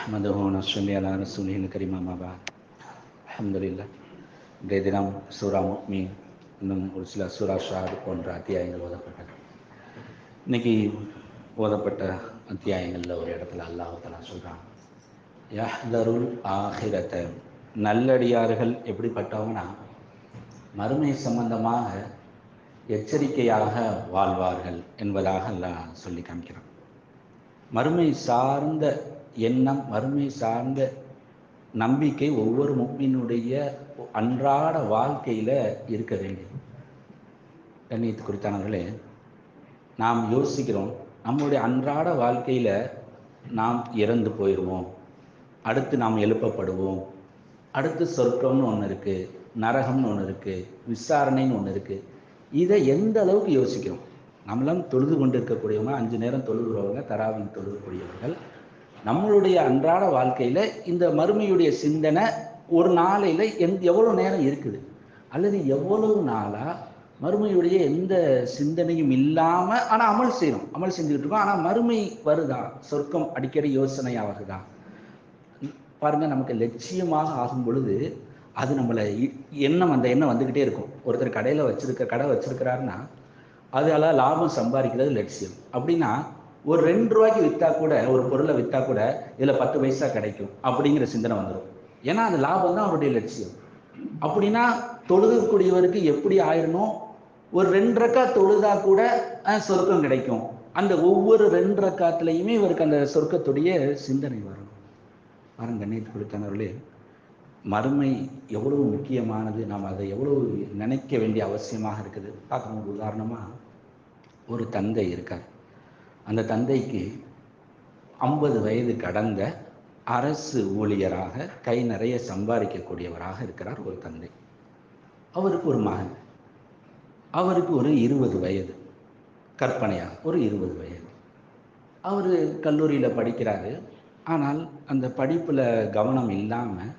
نحمده ونصلي على رسوله الكريم أما بعد الحمد لله இன்றைய தினம் சூரா முக்மீன் இன்னும் ஒரு சில சூரா ஷாத் போன்ற அத்தியாயங்கள் ஓதப்பட்டது இன்னைக்கு ஓதப்பட்ட அத்தியாயங்களில் ஒரு இடத்துல அல்லாஹ் தலா சொல்கிறான் யஹ்தருல் ஆஹிரத்தை நல்லடியார்கள் எப்படிப்பட்டவங்கன்னா மறுமை சம்பந்தமாக எச்சரிக்கையாக வாழ்வார்கள் என்பதாக எல்லாம் சொல்லி காமிக்கிறான் மறுமை சார்ந்த எண்ணம் வறுமை சார்ந்த நம்பிக்கை ஒவ்வொரு முக்மீனுடைய அன்றாட வாழ்க்கையில் இருக்க வேண்டியது கண்ணியத்து குறித்தானவர்களே நாம் யோசிக்கிறோம் நம்முடைய அன்றாட வாழ்க்கையில் நாம் இறந்து போயிடுவோம் அடுத்து நாம் எழுப்பப்படுவோம். அடுத்து சொர்க்கம்னு ஒன்று இருக்குது நரகம்னு ஒன்று இருக்குது விசாரணைன்னு ஒன்று இருக்குது இதை எந்த அளவுக்கு யோசிக்கிறோம்? நம்மளும் தொழுது கொண்டு இருக்கக்கூடியவங்க அஞ்சு நேரம் தொழுகிறவங்க தராவின் தொழுகக்கூடியவர்கள். நம்மளுடைய அன்றாட வாழ்க்கையில் இந்த மறுமையுடைய சிந்தனை ஒரு நாளையில் எந் எவ்வளோ நேரம் இருக்குது? அல்லது எவ்வளவு நாளாக மறுமையுடைய எந்த சிந்தனையும் இல்லாமல் ஆனால் அமல் செய்யணும். அமல் செஞ்சுக்கிட்டு இருக்கோம். ஆனால் மறுமை வருதா? சொர்க்கம் அடிக்கடி யோசனை ஆகுதா பாருங்க நமக்கு லட்சியமாக ஆகும் பொழுது அது நம்மளை எண்ணம் அந்த எண்ணம் வந்துக்கிட்டே இருக்கும். ஒருத்தர் கடையில் வச்சிருக்க கடை வச்சிருக்கிறாருன்னா அதால் லாபம் சம்பாதிக்கிறது லட்சியம். அப்படின்னா ஒரு ரெண்டு ரூபாய்க்கு விற்றா கூட ஒரு பொருளை விற்றா கூட இதில் பத்து பைசா கிடைக்கும் அப்படிங்கிற சிந்தனை வந்துடும் ஏன்னா அது லாபம் தான் அவருடைய லட்சியம். அப்படின்னா தொழுகக்கூடியவருக்கு எப்படி ஆயிரணும்? ஒரு ரெண்டு ரக்கா தொழுதா கூட சொர்க்கம் கிடைக்கும். அந்த ஒவ்வொரு ரெண்டு ரக்காத்துலையுமே இவருக்கு அந்த சொர்க்கத்துடைய சிந்தனை வரும். பாருங்க கண்ணியத்து கொடுத்தனவர்களே மறுமை எவ்வளவு முக்கியமானது நாம் அதை எவ்வளவு நினைக்க வேண்டிய அவசியமாக இருக்குது. பார்க்கணும் உதாரணமாக ஒரு தந்தை இருக்கார். அந்த தந்தைக்கு ஐம்பது வயது கடந்த அரசு ஊழியராக கை நிறைய சம்பாதிக்கக்கூடியவராக இருக்கிறார் ஒரு தந்தை. அவருக்கு ஒரு மகன். அவருக்கு ஒரு இருபது வயது. கற்பனையாக ஒரு இருபது வயது. அவர் கல்லூரியில் படிக்கிறாரு. ஆனால் அந்த படிப்பில் கவனம் இல்லாமல்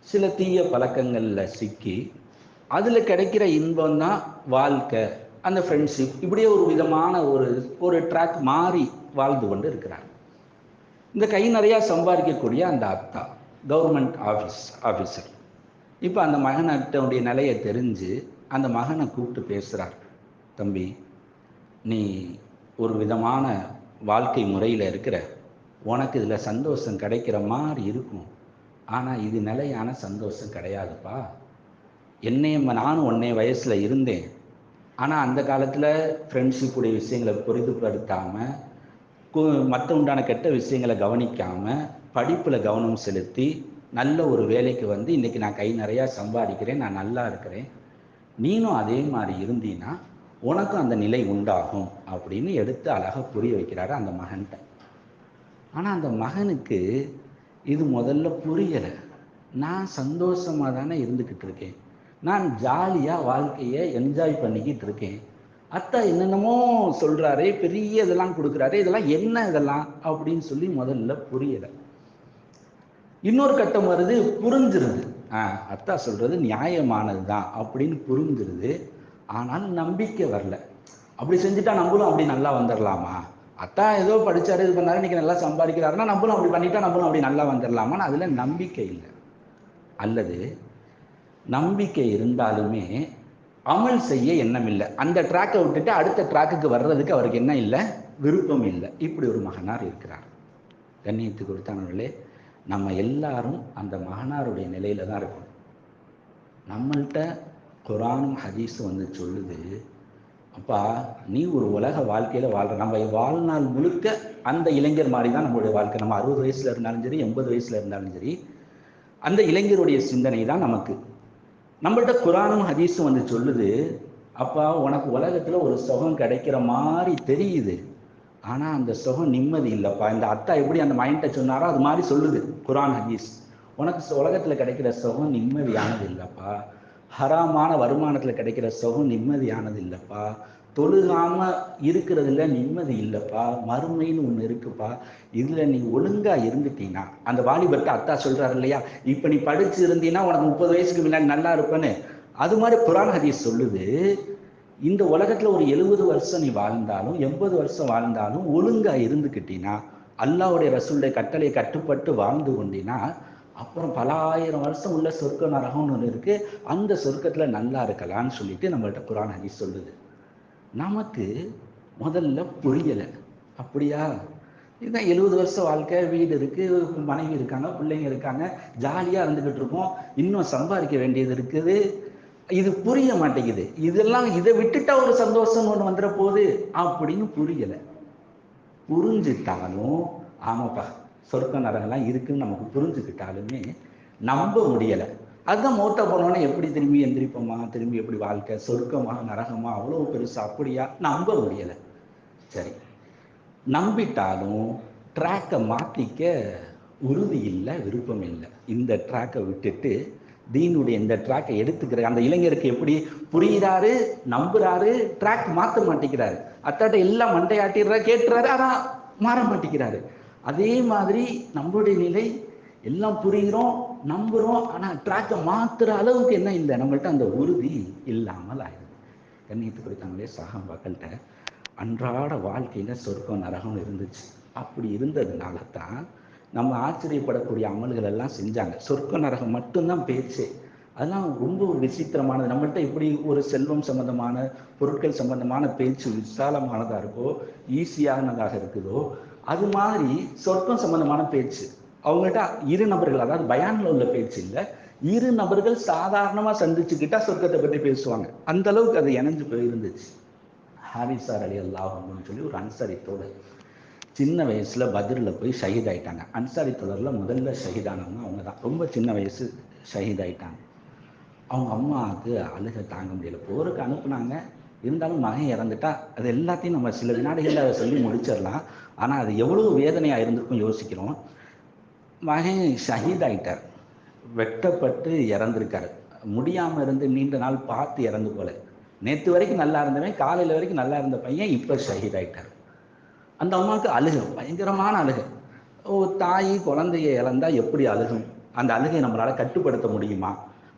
சில தீய பழக்கங்களில் சிக்கி அதில் கிடைக்கிற இன்பம் தான் வாழ்க்கை. அந்த ஃப்ரெண்ட்ஷிப் இப்படியே ஒரு விதமான ஒரு ஒரு ட்ராக் மாறி வாழ்ந்து கொண்டு இருக்கிறார் இந்த கை நிறையா சம்பாதிக்கக்கூடிய அந்த அத்தா கவர்மெண்ட் ஆஃபீஸ் ஆஃபீஸர் இப்போ அந்த மகனட்டனுடைய நிலையை தெரிஞ்சு அந்த மகனை கூப்பிட்டு பேசுகிறார் தம்பி நீ ஒரு விதமான வாழ்க்கை முறையில் இருக்கிற உனக்கு இதில் சந்தோஷம் கிடைக்கிற மாதிரி இருக்கும். ஆனால் இது நிலையான சந்தோஷம் கிடையாதுப்பா. என்னையும் நானும் ஒன்னே வயசில் இருந்தேன். ஆனால் அந்த காலத்தில் ஃப்ரெண்ட்ஷிப்புடைய விஷயங்களை பொரிதுபடுத்தாமல் மற்ற உண்டான கெட்ட விஷயங்களை கவனிக்காமல் படிப்பில் கவனம் செலுத்தி நல்ல ஒரு வேலைக்கு வந்து இன்றைக்கி நான் கை நிறையா சம்பாதிக்கிறேன் நான் நல்லா இருக்கிறேன். நீனும் அதே மாதிரி இருந்தீன்னா உனக்கும் அந்த நிலை உண்டாகும். அப்படின்னு எடுத்து அழகாக புரிய வைக்கிறாரு அந்த மகன்கிட்ட ஆனால் அந்த மகனுக்கு இது முதல்ல புரியலை. நான் சந்தோஷமாக தானே இருந்துக்கிட்டு இருக்கேன். நான் ஜாலியாக வாழ்க்கையை என்ஜாய் பண்ணிக்கிட்டு இருக்கேன். அத்தா என்னென்னமோ சொல்கிறாரே பெரிய இதெல்லாம் கொடுக்குறாரு இதெல்லாம் என்ன இதெல்லாம் அப்படின்னு சொல்லி முதல்ல புரியலை. இன்னொரு கட்டம் வருது புரிஞ்சிருது. ஆ அத்தா சொல்கிறது நியாயமானது தான் அப்படின்னு புரிஞ்சிருது. ஆனால் நம்பிக்கை வரல. அப்படி செஞ்சுட்டா நம்மளும் அப்படி நல்லா வந்துடலாமா அத்தா ஏதோ படித்தாரு இது பண்ணாரு இன்னைக்கு நல்லா சம்பாதிக்கிறாருன்னா நம்மளும் அப்படி பண்ணிட்டா நம்மளும் அப்படி நல்லா வந்துடலாமான்னு அதில் நம்பிக்கை இல்லை. அல்லது நம்பிக்கை இருந்தாலுமே அமல் செய்ய எண்ணம் இல்லை அந்த ட்ராக்கை விட்டுட்டு அடுத்த ட்ராக்குக்கு வர்றதுக்கு அவருக்கு என்ன இல்லை? விருப்பம் இல்லை. இப்படி ஒரு மகனார் இருக்கிறார். கண்ணியத்துக்கு கொடுத்தானவர்களே நம்ம எல்லாரும் அந்த மகனாருடைய நிலையில தான் இருக்கணும். நம்மள்கிட்ட குரானும் ஹதீஸும் வந்து சொல்லுது அப்பா நீ ஒரு உலக வாழ்க்கையில் வாழ்கிற நம்ம வாழ்நாள் முழுக்க அந்த இளைஞர் மாதிரி தான் நம்மளுடைய வாழ்க்கை. நம்ம அறுபது வயசில் இருந்தாலும் சரி எண்பது வயசில் இருந்தாலும் சரி அந்த இளைஞருடைய சிந்தனை தான் நமக்கு. நம்மள்கிட்ட குரானும் ஹதீஸும் வந்து சொல்லுது அப்பா உனக்கு உலகத்தில் ஒரு சுகம் கிடைக்கிற மாதிரி தெரியுது. ஆனால் அந்த சுகம் நிம்மதி இல்லைப்பா. இந்த அத்தா எப்படி அந்த மைண்டை சொன்னாரோ அது மாதிரி சொல்லுது குரான் ஹதீஸ். உனக்கு உலகத்தில் கிடைக்கிற சுகம் நிம்மதியானது இல்லைப்பா. ஹராமான வருமானத்தில் கிடைக்கிற சுகம் நிம்மதியானது இல்லைப்பா. தொழுகாம இருக்கிறதுல நிம்மதி இல்லைப்பா மறுமைன்னு ஒன்று இருக்குப்பா. இதில் நீ ஒழுங்காக இருந்துட்டீங்கன்னா அந்த வாலிபர்கிட்ட அத்தா சொல்கிறாரு இல்லையா இப்போ நீ படிச்சு இருந்தீங்கன்னா உனக்கு முப்பது வயசுக்கு முன்னாடி நல்லா இருப்பேன்னு. அது மாதிரி புராண ஹதீஸ் சொல்லுது இந்த உலகத்தில் ஒரு எழுபது வருஷம் நீ வாழ்ந்தாலும் எண்பது வருஷம் வாழ்ந்தாலும் ஒழுங்காக இருந்துக்கிட்டீங்கன்னா அல்லாவுடைய ரசூலுடைய கட்டளை கட்டுப்பட்டு வாழ்ந்து கொண்டினா அப்புறம் பல ஆயிரம் வருஷம் உள்ள சொர்க்க நரகம்னு ஒன்று இருக்குது அந்த சொர்க்கத்தில் நல்லா இருக்கலாம்னு சொல்லிட்டு நம்மள்கிட்ட புராண ஹதீஸ் சொல்லுது. நமக்கு முதல்ல புரியலை. அப்படியா? இதுதான் எழுபது வருஷம் வாழ்க்கை. வீடு இருக்கு மனைவி இருக்காங்க பிள்ளைங்க இருக்காங்க. ஜாலியா இருந்துகிட்டு இருக்கோம். இன்னும் சம்பாதிக்க வேண்டியது இருக்குது. இது புரிய மாட்டேங்குது. இதெல்லாம் இதை விட்டுட்டா ஒரு சந்தோஷம் ஒன்று வந்துட போகுது. அப்படின்னு புரியலை. புரிஞ்சுட்டாலும் ஆமாப்பா சொர்க்க நரகெல்லாம் இருக்குன்னு நமக்கு புரிஞ்சுக்கிட்டாலுமே நம்ப முடியலை. அதுதான் மோட்டை போனோன்னே எப்படி திரும்பி எந்திரிப்போமா? திரும்பி எப்படி வாழ்க்கை? சொர்க்கமா? நரகமா? அவ்வளோ பெருசு? அப்படியா? நம்ப முடியலை. சரி. நம்பிட்டாலும் ட்ராக்கை மாற்றிக்க உறுதி இல்லை விருப்பம் இல்லை. இந்த ட்ராக்கை விட்டுட்டு தீனுடைய இந்த ட்ராக்கை எடுத்துக்கிற அந்த இளைஞருக்கு எப்படி புரியுறாரு நம்புறாரு ட்ராக் மாற்ற மாட்டேங்கிறாரு. அத்தாட்ட எல்லாம் மண்டையாட்டிடுறா கேட்டுறாரு ஆனால் மாற மாட்டேங்கிறாரு. அதே மாதிரி நம்மளுடைய நிலை எல்லாம் புரிகிறோம் நம்புகிறோம் ஆனால் ட்ராக்கை மாற்றுற அளவுக்கு என்ன இல்லை. நம்மள்ட்ட அந்த உறுதி இல்லாமல் ஆயிடுது. கண்ணியத்து கொடுத்தாங்களே மக்கள்கிட்ட அன்றாட வாழ்க்கையில் சொர்க்கம் நரகம் இருந்துச்சு. அப்படி இருந்ததுனால தான் நம்ம ஆச்சரியப்படக்கூடிய அமல்கள் எல்லாம் செஞ்சாங்க. சொர்க்க நரகம் மட்டும்தான் பேச்சு. அதெல்லாம் ரொம்ப ஒரு விசித்திரமானது. நம்மள்ட்ட இப்படி ஒரு செல்வம் சம்பந்தமான பொருட்கள் சம்பந்தமான பேச்சு விசாலமானதாக இருக்கோ ஈஸியானதாக இருக்குதோ அது மாதிரி சொர்க்கம் சம்பந்தமான பேச்சு. அவங்கள்ட்ட இரு நபர்கள் அதாவது பயானில் உள்ள பேச்சு இல்லை இரு நபர்கள் சாதாரணமாக சந்திச்சுக்கிட்டா சொர்க்கத்தை பற்றி பேசுவாங்க. அந்த அளவுக்கு அது இணைஞ்சு போயிருந்துச்சு. ஹாரிசார் அலி அல்லாஹம்னு சொல்லி ஒரு அன்சாரி தோழர். சின்ன வயசில் பதிரில் போய் ஷஹீத் ஆயிட்டாங்க. அன்சாரி தொடரில் முதல்ல ஷஹீதானவங்க அவங்க தான் ரொம்ப சின்ன வயசு ஷஹீத் ஆயிட்டாங்க. அவங்க அம்மாவுக்கு அழுக தாங்க முடியல. போருக்கு அனுப்புனாங்க. இருந்தாலும் மகன் இறந்துட்டா அது எல்லாத்தையும் நம்ம சில வினாடிகளில் அதை சொல்லி முடிச்சிடலாம். ஆனால் அது எவ்வளோ வேதனையாக இருந்திருக்கும் யோசிக்கிறோம். மகன் ஷஹீதாயிட்டார். வெட்டப்பட்டு இறந்திருக்காரு. முடியாமல் இருந்து நீண்ட நாள் பார்த்து இறந்து போல. நேற்று வரைக்கும் நல்லா இருந்தவன் காலையில் வரைக்கும் நல்லா இருந்த பையன் இப்போ ஷஹீதாயிட்டார். அந்த அம்மாவுக்கு அழுகும் பயங்கரமான அழுகை. ஓ தாய் குழந்தைய இழந்தா எப்படி அழுகும்? அந்த அழுகையை நம்மளால் கட்டுப்படுத்த முடியுமா?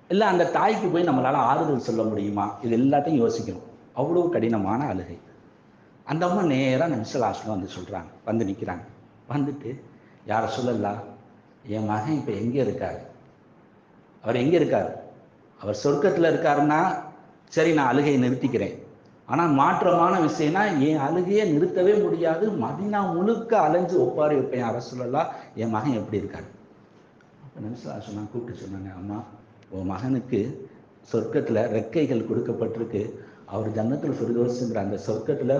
இல்லை அந்த தாய்க்கு போய் நம்மளால் ஆறுதல் சொல்ல முடியுமா? இது எல்லாத்தையும் யோசிக்கணும். அவ்வளோ கடினமான அழுகை. அந்த அம்மா நேராக நம்சலாஸ்லாம் வந்து சொல்கிறாங்க வந்து நிற்கிறாங்க வந்துட்டு யாரை சொல்லலாம் என் மகன் இப்போ எங்கே இருக்கார்? அவர் எங்கே இருக்கார்? அவர் சொர்க்கத்தில் இருக்காருன்னா சரி நான் அழுகையை நிறுத்திக்கிறேன். ஆனால் மாற்றமான விஷயம்னா என் அழுகையை நிறுத்தவே முடியாது. மதினா முழுக்க அலைஞ்சு ஒப்பாரி வைப்பேன் அரசுலலாம் என் மகன் எப்படி இருக்கார்? அப்போ நிமிஷம் சொன்னாங்க கூப்பிட்டு சொன்னாங்க அம்மா உன் மகனுக்கு சொர்க்கத்தில் ரெக்கைகள் கொடுக்கப்பட்டிருக்கு. அவர் ஜன்னத்தில் ஃபிர்தோஸுங்கிற அந்த சொர்க்கத்தில்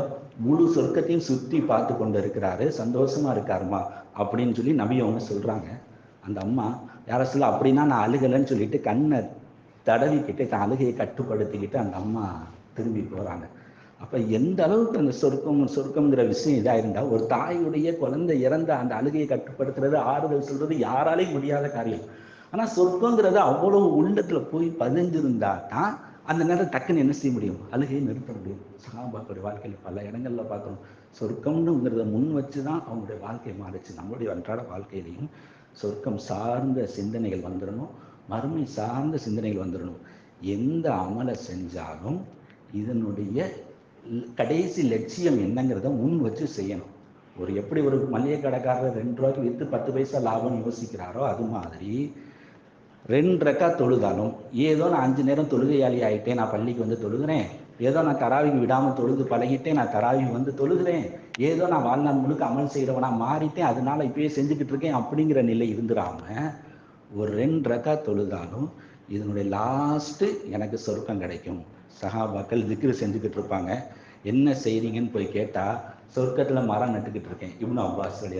முழு சொர்க்கத்தையும் சுற்றி பார்த்து கொண்டு இருக்கிறாரு சந்தோஷமாக இருக்காருமா? அப்படின்னு சொல்லி நபி அவங்க சொல்கிறாங்க அந்த அம்மா யார சொல்ல அப்படின்னா நான் அழுகலைன்னு சொல்லிட்டு கண்ணை தடவிக்கிட்டு தன் அழுகையை கட்டுப்படுத்திக்கிட்டு அந்த அம்மா திரும்பி போகிறாங்க அப்போ எந்த அளவுக்கு அந்த சொர்க்கம் சொர்க்கம்ங்கிற விஷயம் இதாக இருந்தால் ஒரு தாயுடைய குழந்தை இறந்த அந்த அழுகையை கட்டுப்படுத்துறது ஆறுதல் சொல்றது யாராலையும் முடியாத காரியம். ஆனால் சொர்க்கங்கிறது அவ்வளோ உள்ளத்தில் போய் பதிஞ்சிருந்தா தான் அந்த நேரம் டக்குன்னு என்ன செய்ய முடியும்? அழுகையை நிறுத்த முடியும். சகாபாக்களுடைய வாழ்க்கையில் பல இடங்கள்ல பார்க்குறோம் சொர்க்கம்னுங்கிறத முன் வச்சு தான் அவங்களுடைய வாழ்க்கை மாறிச்சு. நம்மளுடைய அன்றாட வாழ்க்கையிலையும் சொர்க்கம் சார்ந்த சிந்தனைகள் வந்துடணும் மறுமை சார்ந்த சிந்தனைகள் வந்துடணும் எந்த அமலை செஞ்சாலும் இதனுடைய கடைசி லட்சியம் என்னங்கிறத முன் வச்சு செய்யணும். ஒரு எப்படி ஒரு மளிகை கடைக்காரர் ரெண்டு ரூபாய்க்கு விற்று பத்து பைசா லாபம் யோசிக்கிறாரோ அது மாதிரி ரெண்டு ரெக்கா தொழுதாலும் ஏதோ நான் அஞ்சு நேரம் தொழுகையாளி ஆகிட்டேன் நான் பள்ளிக்கு வந்து தொழுகிறேன் ஏதோ நான் தராவிக்கு விடாமல் தொழுது பழகிட்டேன் நான் தராவி வந்து தொழுகிறேன். ஏதோ நான் வாழ்நாள் முழுக்க அமல் செய்கிறவனா மாறிட்டேன் அதனால இப்பயே செஞ்சுக்கிட்டு இருக்கேன் அப்படிங்கிற நிலை இருந்துடாம ஒரு ரெண்டு ரக்கா தொழுதாலும் இதனுடைய லாஸ்ட்டு எனக்கு சொர்க்கம் கிடைக்கும். சகாபாக்கள் திக்ரு செஞ்சுக்கிட்டு இருப்பாங்க. என்ன செய்றீங்கன்னு போய் கேட்டால் சொர்க்கத்தில் மரம் நட்டுக்கிட்டு இருக்கேன். இவ்வளோ அப்பாஸ் அலி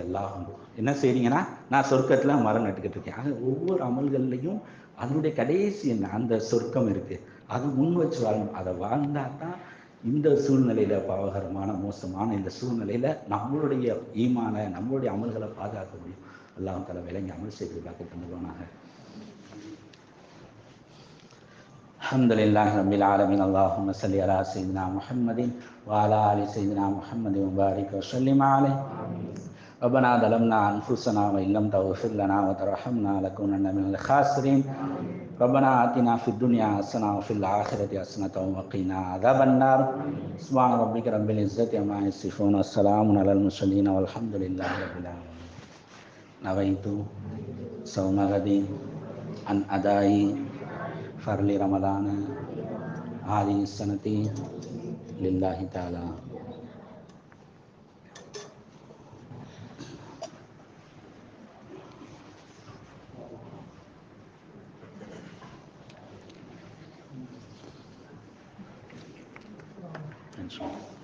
என்ன செய்றீங்கன்னா நான் சொர்க்கத்தில் மரம் நட்டுக்கிட்டு இருக்கேன். ஆக ஒவ்வொரு அமல்கள்லையும் அதனுடைய கடைசி என்ன? அந்த சொர்க்கம் இருக்குது அது முன் வச்சு வாழணும் அதை வாழ்ந்தா தான் இந்த சூழ்நிலையில பாவகரமான மோசமான இந்த சூழ்நிலையில நம்மளுடைய ஈமான நம்மளுடைய அமல்களை பாதுகாக்க முடியும் அல்லாஹ் தலை விளங்கி அமல் செய்து காக்க பண்ணுவானாக الحمد لله رب العالمين اللهم صل على سيدنا محمد وعلى ال سيدنا محمد وبارك وسلم عليه ربنا ظلمنا أنفسنا وإن لم تغفر لنا وترحمنا لكونن من الخاسرين. ربنا آتنا في الدنيا حسنة وفي الآخرة حسنة وقنا عذاب النار. سبحان ربك رب العزة عما يصفون والسلام على المرسلين والحمد لله رب العالمين. نويت صوم غد عن أداء فرل رمضان. هذه السنة لله تعالى. So.